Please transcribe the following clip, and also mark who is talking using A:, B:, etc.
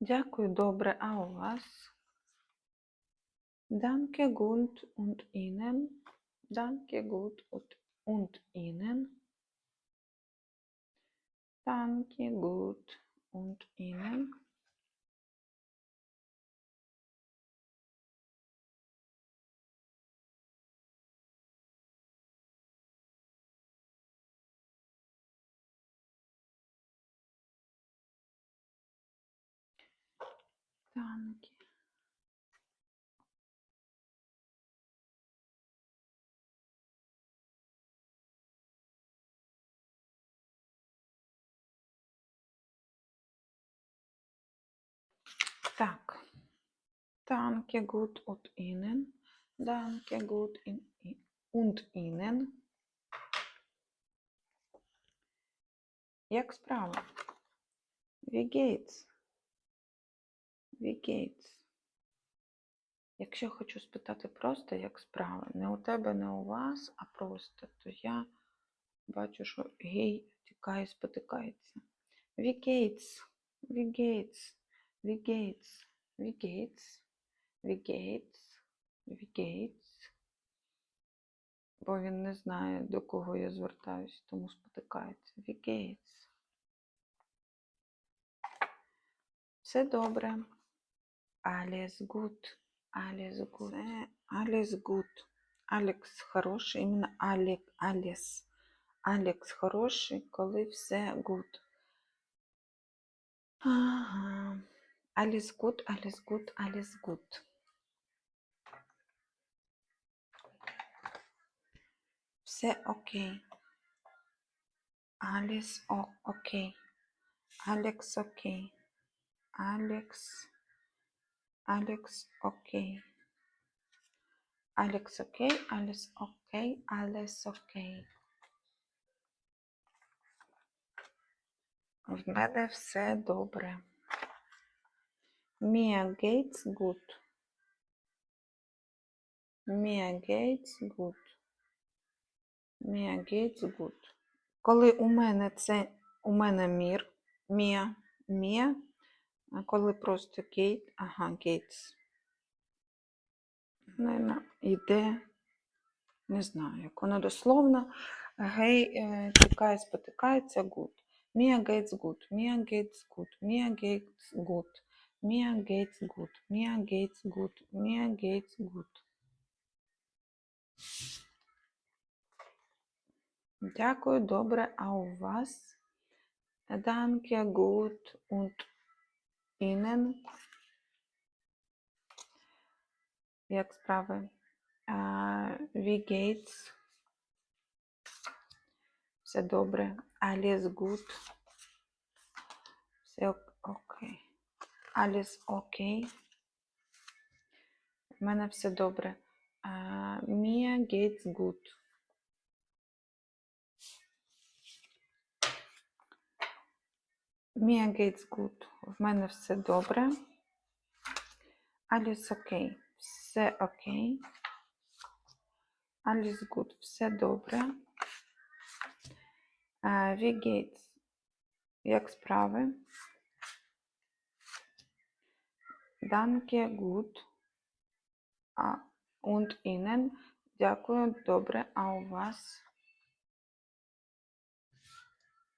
A: Дякую, добре. А у вас? Danke gut und Ihnen. Danke gut und, Ihnen. Danke gut und Danke. Так. Danke gut und Ihnen. Danke gut in, i- und Ihnen. Як справа? Wie geht's? Geht's? Якщо хочу спитати просто, як справа, не у тебе, не у вас, а просто, то я бачу, що гей тікає, спотикається. Wie geht's? Wie geht's? Wie geht's? Бо він не знає, до кого я звертаюсь, тому спотикається. Geht's? Все добре. Gut. Alles gut. Все alles gut. Алекс хороший, іменно Алек, Алес. Алекс хороший, коли все good. Ага. Alles gut, alles gut, alles gut. Все окей. О- окей. Алекс окей. Алекс. Алекс окей. Алекс окей, Алекс окей, Алекс окей. В мене все добре. Mir geht's gut. Mir geht's gut. Mir geht's gut. Коли у мене це у мене мір, мія, мія, а коли просто гейт, ага, гейтс. Наверно, йде, не знаю, як воно дословно. Гей, тікає, спотикається, good. Mia gets good, Mia gets good, Mia gets good, Mia gets good, Mia gets good, Mia gets good. Дякую, добре. А у вас? Danke, gut und Як справи? А, Wie geht's? Все добре. Alles gut. Все ок- окей. Alles окей. У мене все добре. А, Mir geht's gut. Mir geht's gut. В мене все добре. Alles окей. Все окей. Alles gut. Все добре. Wie geht's? Як справи? Danke, gut. Und Ihnen. Дякую, добре. А у вас?